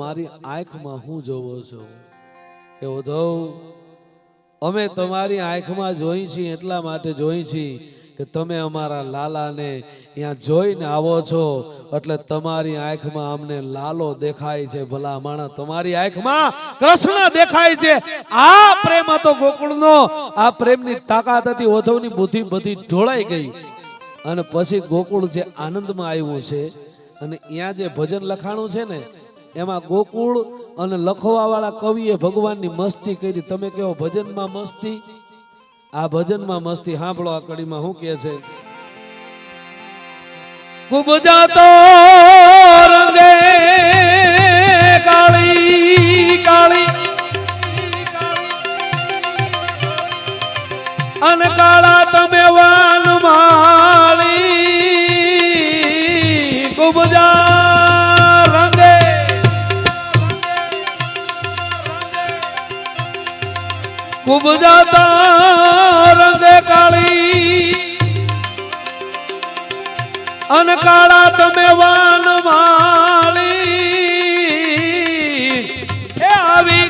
મારી આંખમાં હું જોવો છો? કે ઉધવ અમે તમારી આંખમાં જોઈ છીએ, એટલા માટે જોઈ છીએ કે તમે અમારા લાલાને અહીંયા જોઈને આવો છો. એટલે તમારી આંખમાં અમને લાલો દેખાય છે, ભલા માણસ. તમારી આંખમાં કૃષ્ણ દેખાય છે. આ પ્રેમ હતો ગોકુળનો. આ પ્રેમની તાકાત હતી ઓધવની બુદ્ધિ બધી ઢોળાઈ ગઈ. અને પછી ગોકુળ જે આનંદમાં આવ્યું છે, અને અહીંયા જે ભજન લખાણું છે ને એમાં ગોકુળ અને લખવા વાળા કવિએ ભગવાનની મસ્તી કરી. તમે કેવો ભજનમાં મસ્તી? આ ભજનમાં મસ્તી, સાંભળો આ કડીમાં શું કહે છે? અન કાળા તમે વાન માળી કુબજા કુબજાતા રંગે કાળી. અન કાળા તમે વાન માળી એ આવી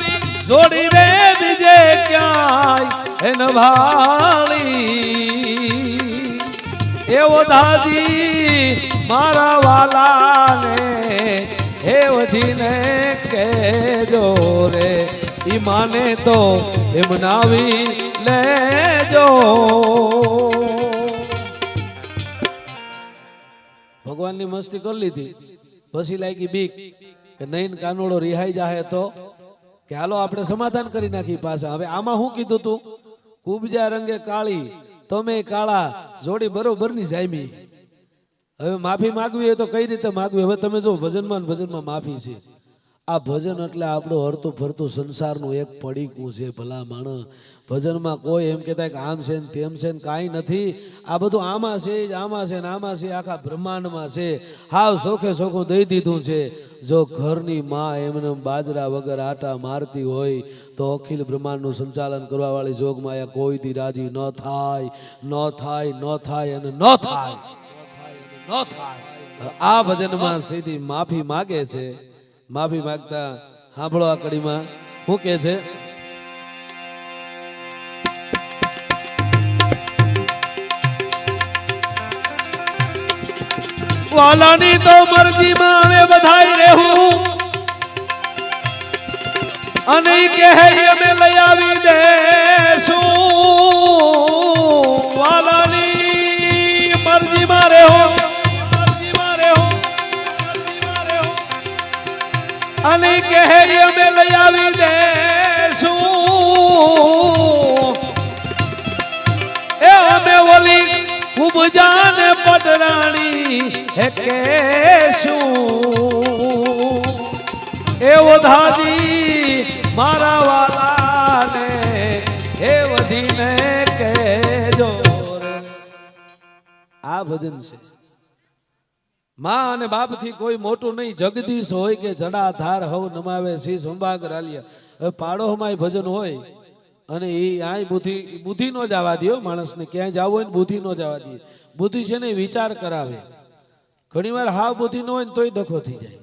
જોડી રે બીજે ક્યાંય એન ભાળી. એવો દાદી મારા વાલાને, હે વઢીને કેજો રે. ઈ માને તો એમનાવી લેજો. ભગવાનની મસ્તી કરી લીધી. પછી લાગી બીક કે નૈન કાનોડો રિહાઈ જાહે તો કે હાલો આપણે સમાધાન કરી નાખી પાછા. હવે આમાં શું કીધું તું? કુબજા રંગે કાળી, તમે કાળા, જોડી બરોબરની જામી. હવે માફી માગવી હોય તો કઈ રીતે માગવી? હવે તમે જો, ભજનમાં ભજનમાં માફી છે. આ ભજન એટલે આપણું હરતું ફરતું સંસારનું એક પડીકું છે ભલા માણસ. ભજનમાં કોઈ એમ કહેતા કે આમ છે ને તેમ છે ને કાંઈ નથી. આ બધું આમાં છે જ, આમાં છે ને આમાં છે, આખા બ્રહ્માંડમાં છે. હાવ સોખે સોખું દઈ દીધું છે. જો ઘરની માં એમને બાજરા વગર આટા મારતી હોય, તો અખિલ બ્રહ્માંડનું સંચાલન કરવાવાળી જોગમાં જોગમાયા કોઈથી રાજી ન થાય ન થાય ન થાય અને ન થાય. ન થાય. આ ભજનમાં સીધી માફી માગે છે. માફી માંગતા સાંભળો આ કડીમાં. શું કે છે? વાલાની તો મરજીમાં અમે બધાય રહેવું અને કે અમે લઈ આવી દેશું કહે એ અમે ઓલી ઉપજાને પટરાણી હે કેશું. એ વધારી મારા વાલાને હે વધીને કહેજો. આ ભજન છે. માં અને બાપથી કોઈ મોટું નહીં. જગદીશ હોય કે જડાધાર હવ નમાવે શ્રી સંભાગ રાલિયા પાડોમાં ભજન હોય અને એ આય બુદ્ધિ બુદ્ધિ નો જવા દો માણસને. ક્યાંય જવું હોય ને બુદ્ધિ નો જવા દે બુદ્ધિ છે ને વિચાર કરાવે. ઘણીવાર હાવ બુદ્ધિ ન હોય ને તોય ડખો થઈ જાય.